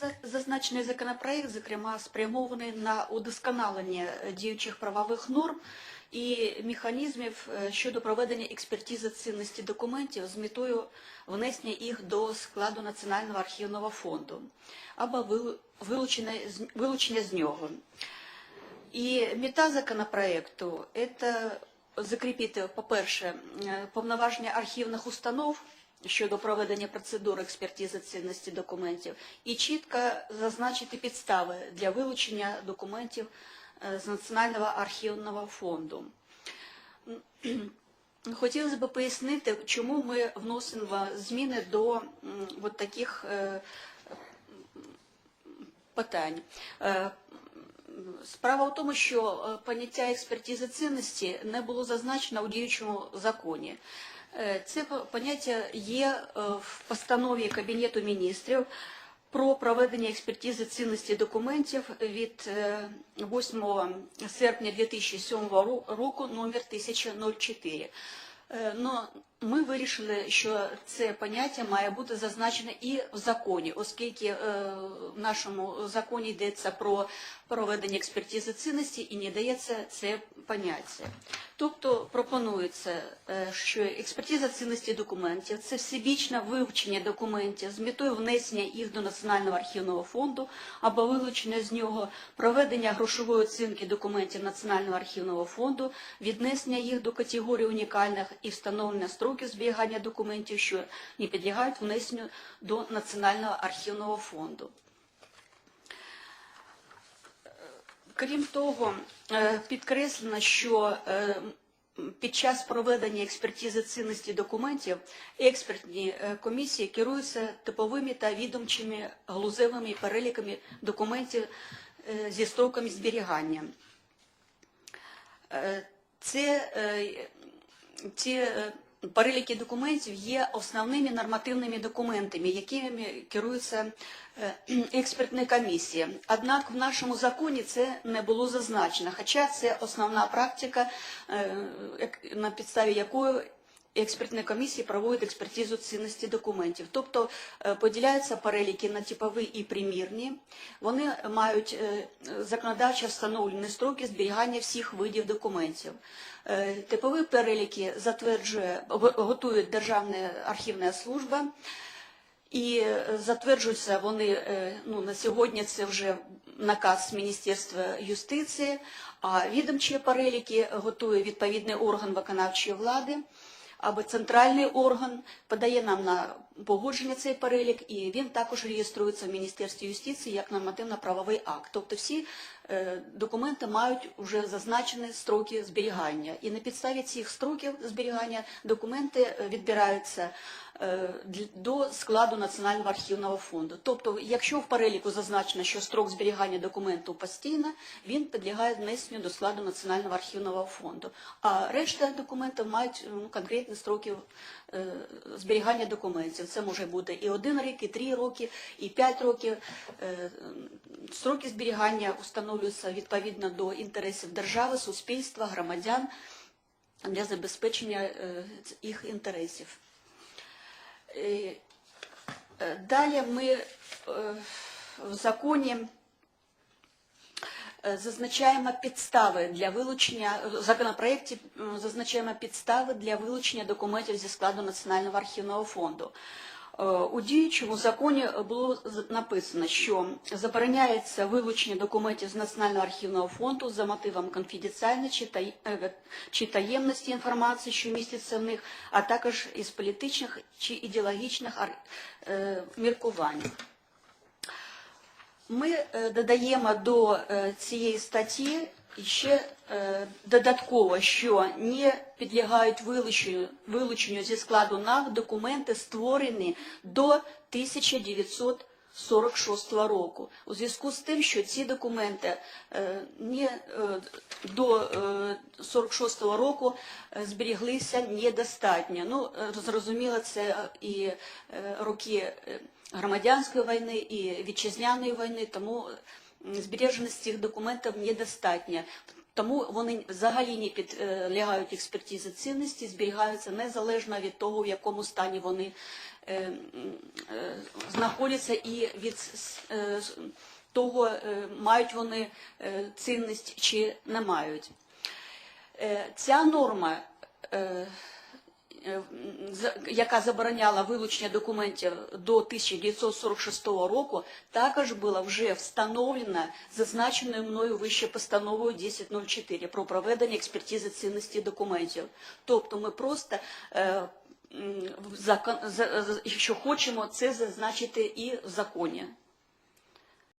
за- зазначений законопроект, зокрема, спрямований на удосконалення е, діючих правових норм і механізмів е, щодо проведення експертизи цінності документів з метою внесення їх до складу Національного архівного фонду або вилучення з- нього. І мета законопроекту – це закріпити, по-перше, е, повноваження архівних установ щодо проведення процедур експертизи цінності документів і чітко зазначити підстави для вилучення документів е, з Національного архівного фонду. Хотілося б пояснити, чому ми вносимо зміни до от таких е, питань. Е, Справа в тому, що поняття експертизи цінності не було зазначено у діючому законі. Е, Це по- поняття є е, в постанові Кабінету міністрів про проведення експертизи цінності документів від е, 8 серпня 2007 ро- року номер 1004. Ми вирішили, що це поняття має бути зазначене і в законі, оскільки е, в нашому законі йдеться про проведення експертизи цінності і не дається це поняття. Тобто пропонується, е, що експертиза цінності документів це всебічне вивчення документів з метою внесення їх до Національного архівного фонду або вилучення з нього, проведення грошової оцінки документів Національного архівного фонду, віднесення їх до категорії унікальних і встановлення строків зберігання документів, що не підлягають внесенню до Національного архівного фонду. Крім того, е, підкреслено, що е, під час проведення експертизи цінності документів експертні е, комісії керуються типовими та відомчими глузевими переліками документів зі строками зберігання. Це ці переліки документів є основними нормативними документами, якими керуються експертна комісія. Однак в нашому законі це не було зазначено, хоча це основна практика, е, на підставі якої експертні комісії проводять експертизу цінності документів. Тобто е, поділяються переліки на типові і примірні. Вони мають е, законодавчо встановлені строки зберігання всіх видів документів. Е, Типові переліки затверджує, го- готує Державна архівна служба. І затверджуються вони ну, на сьогодні. Це вже наказ Міністерства юстиції. А відомчі переліки готує відповідний орган виконавчої влади або центральний орган подає нам на погодження цей перелік, і він також реєструється в Міністерстві юстиції як нормативно-правовий акт. Тобто всі е, документи мають вже зазначені строки зберігання. І на підставі цих строків зберігання документи е, відбираються до складу Національного архівного фонду. Тобто, якщо в переліку зазначено, що строк зберігання документу постійно, він підлягає внесенню до складу Національного архівного фонду. А решта документів мають ну, конкретні строки е, зберігання документів. Це може бути і один рік, і три роки, і п'ять років. Е, Строки зберігання встановлюються відповідно до інтересів держави, суспільства, громадян для забезпечення е, їх інтересів. Е, е, Далі ми е, в законі зазначаємо підстави для вилучення, в законопроєкті зазначаємо підстави для вилучення документів зі складу Національного архівного фонду. Е, У діючому законі було написано, що забороняється вилучення документів з Національного архівного фонду за мотивом конфіденціальності е, чи таємності інформації, що міститься в них, а також із політичних чи ідеологічних е, міркувань. Ми е, додаємо до е, цієї статті ще е, додатково, що не підлягають вилученню, вилученню зі складу НАК документи, створені до 1946 року. У зв'язку з тим, що ці документи е, не, е, до е, 46 року е, зберіглися недостатньо. Ну, е, зрозуміло, це і е, роки е, громадянської війни і вітчизняної війни, тому м, збереженість цих документів недостатня. Тому вони взагалі не підлягають експертизі цінності, зберігаються незалежно від того, в якому стані вони е, е, знаходяться і від е, того, е, мають вони е, цінність чи не мають. Е, Ця норма, е, яка забороняла вилучення документів до 1946 року, також була вже встановлена зазначеною мною вище постановою 1004 про проведення експертизи цінності документів. Тобто ми просто е, якщо хочемо це зазначити і в законі.